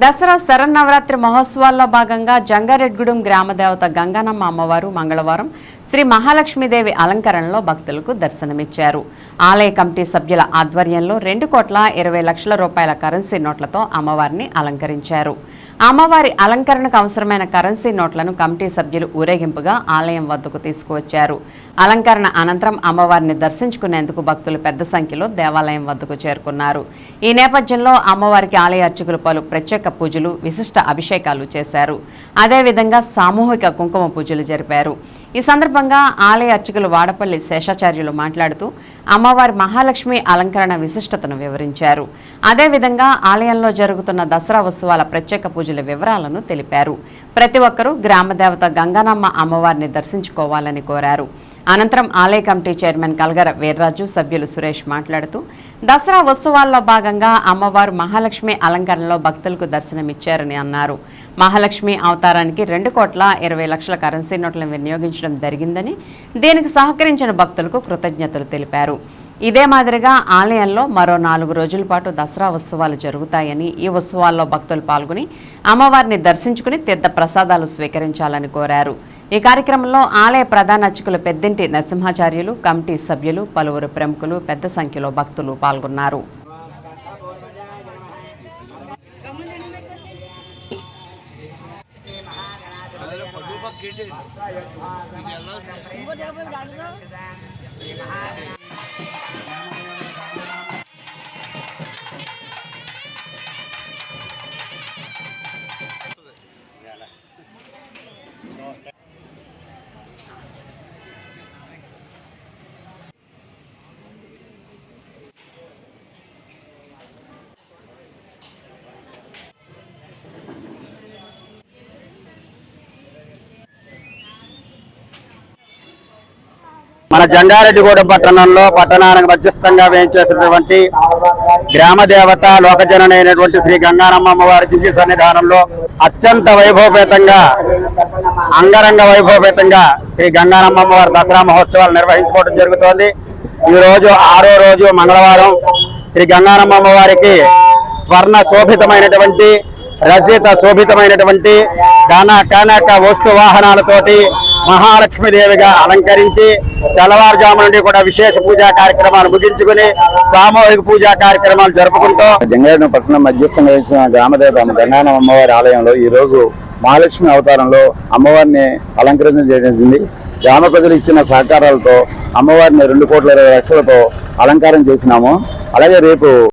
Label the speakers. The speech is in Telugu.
Speaker 1: దసరా శరన్నవరాత్రి మహోత్సవాల్లో భాగంగా జంగారెడ్గూడెం గ్రామదేవత గంగానమ్మ అమ్మవారు మంగళవారం శ్రీ మహాలక్ష్మీదేవి అలంకరణలో భక్తులకు దర్శనమిచ్చారు. ఆలయ కమిటీ సభ్యుల ఆధ్వర్యంలో రెండు కోట్ల ఇరవై లక్షల రూపాయల కరెన్సీ నోట్లతో అమ్మవారిని అలంకరించారు. అమ్మవారి అలంకరణకు అవసరమైన కరెన్సీ నోట్లను కమిటీ సభ్యులు ఊరేగింపుగా ఆలయం వద్దకు తీసుకువచ్చారు. అలంకరణ అనంతరం అమ్మవారిని దర్శించుకునేందుకు భక్తులు పెద్ద సంఖ్యలో దేవాలయం వద్దకు చేరుకున్నారు. ఈ నేపథ్యంలో అమ్మవారికి ఆలయ అర్చకులు పలు ప్రత్యేక పూజలు విశిష్ట అభిషేకాలు చేశారు. అదేవిధంగా సామూహిక కుంకుమ పూజలు జరిపారు. ఈ సందర్భంగా ఆలయ అర్చకులు వాడపల్లి శేషాచార్యులు మాట్లాడుతూ అమ్మవారి మహాలక్ష్మి అలంకరణ విశిష్టతను వివరించారు. అదేవిధంగా ఆలయంలో జరుగుతున్న దసరా ఉత్సవాల ప్రత్యేక పూజల వివరాలను తెలిపారు. ప్రతి ఒక్కరూ గ్రామదేవత గంగానమ్మ అమ్మవారిని దర్శించుకోవాలని కోరారు. అనంతరం ఆలయ కమిటీ చైర్మన్ కల్గర వీర్రాజు సభ్యులు సురేష్ మాట్లాడుతూ దసరా ఉత్సవాల్లో భాగంగా అమ్మవారు మహాలక్ష్మి అలంకరణలో భక్తులకు దర్శనమిచ్చారని అన్నారు. మహాలక్ష్మి అవతారానికి రెండు కోట్ల ఇరవై లక్షల కరెన్సీ నోట్లను వినియోగించడం జరిగిందని దీనికి సహకరించిన భక్తులకు కృతజ్ఞతలు తెలిపారు. ఇదే మాదిరిగా ఆలయంలో మరో నాలుగు రోజుల పాటు దసరా ఉత్సవాలు జరుగుతాయని ఈ ఉత్సవాల్లో భక్తులు పాల్గొని అమ్మవారిని దర్శించుకుని తీర్థ ప్రసాదాలు స్వీకరించాలని కోరారు. ఈ కార్యక్రమంలో ఆలయ ప్రధాన అర్చకులు పెద్దింటి నరసింహాచార్యులు కమిటీ సభ్యులు పలువురు ప్రముఖులు పెద్ద సంఖ్యలో భక్తులు పాల్గొన్నారు.
Speaker 2: మన జంగారెడ్డిగూడెం పట్టణంలో పట్టణానికి మధ్యస్థంగా వేయించేసినటువంటి గ్రామ దేవత లోకజననైనటువంటి శ్రీ గంగారమ్మ అమ్మవారి దివ్య సన్నిధానంలో అత్యంత వైభవపేతంగా అంగరంగ వైభవపేతంగా శ్రీ గంగారమ్మ అమ్మవారి దసరా మహోత్సవాలు నిర్వహించుకోవడం జరుగుతోంది. ఈ రోజు ఆరో రోజు మంగళవారం శ్రీ గంగారమ్మ అమ్మవారికి స్వర్ణ శోభితమైనటువంటి రచయిత శోభితమైనటువంటి ఘన కనక వస్తు వాహనాలతోటి మహాలక్ష్మీదేవిగా అలంకరించి తెల్లవారుజాము నుండి కూడా విశేష పూజా కార్యక్రమాలు ముగించుకుని సామూహిక పూజా కార్యక్రమాలు జరుపుకుంటూ
Speaker 3: జంగారెడ్డి పట్టణం మధ్యస్థంగా గ్రామదేవత గంగానం అమ్మవారి ఆలయంలో ఈ రోజు మహాలక్ష్మి అవతారంలో అమ్మవారిని అలంకరించడం జరిగింది. గ్రామ ప్రజలు ఇచ్చిన సహకారాలతో అమ్మవారిని రెండు కోట్ల ఇరవై లక్షలతో అలంకారం చేసినాము. అలాగే రేపు